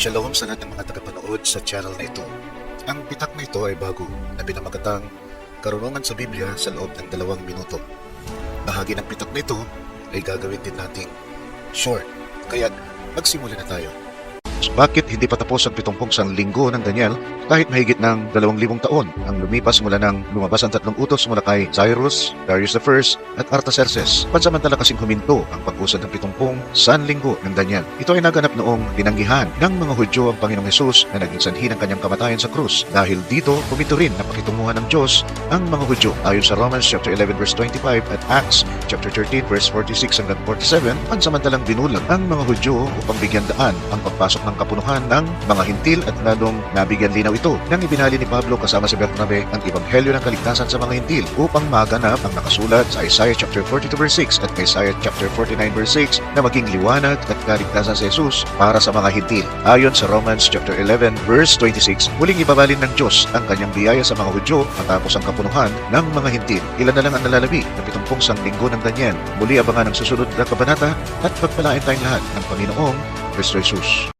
Shalom sa lahat ng mga tagapanood sa channel na ito. Ang pitak na ito ay bago na pinamagatang Karunungan sa Biblia sa loob ng dalawang minuto. Bahagi ng pitak na ito ay gagawin din nating short. Kaya magsimula na tayo. Bakit hindi pa tapos ang 70 linggo ng Daniel kahit mahigit ng 2,000 taon ang lumipas mula nang lumabas ang tatlong utos mula kay Cyrus, Darius I at Artaxerxes. Pansamantala kasing huminto ang pag-usad ng 70 sanlinggo ng Daniel. Ito ay naganap noong tinanggihan ng mga Hudyo ang Panginoong Yesus na naging sanhi ng kanyang kamatayan sa krus. Dahil dito, huminto rin na pakitunguhan ng Diyos ang mga Hudyo. Ayon sa Romans chapter 11 verse 25 at Acts chapter 13 verse 46 hanggang 47, pansamantalang binulag ang mga Hudyo upang bigyan daan ang pagpasok ng kapunuhan ng mga hintil at lalong nabigyan linaw ito nang ibinali ni Pablo kasama si Bernabe ang ebanghelyo ng kaligtasan sa mga hintil upang maganap ang nakasulat sa Isaiah chapter 42 verse 6 at Isaiah chapter 49 verse 6 na maging liwanag at kaligtasan sa Jesus para sa mga hintil. Ayon sa Romans chapter 11 verse 26, muling ibabalin ng Diyos ang kanyang biyaya sa mga Hudyo matapos ang kapunuhan ng mga hintil. Ilan na lang ang nalalabi na pitumpong sang linggo ng Daniel. Muli abangan ang susunod na kabanata at pagpalain tayong lahat ng Panginoong Kristo Jesus.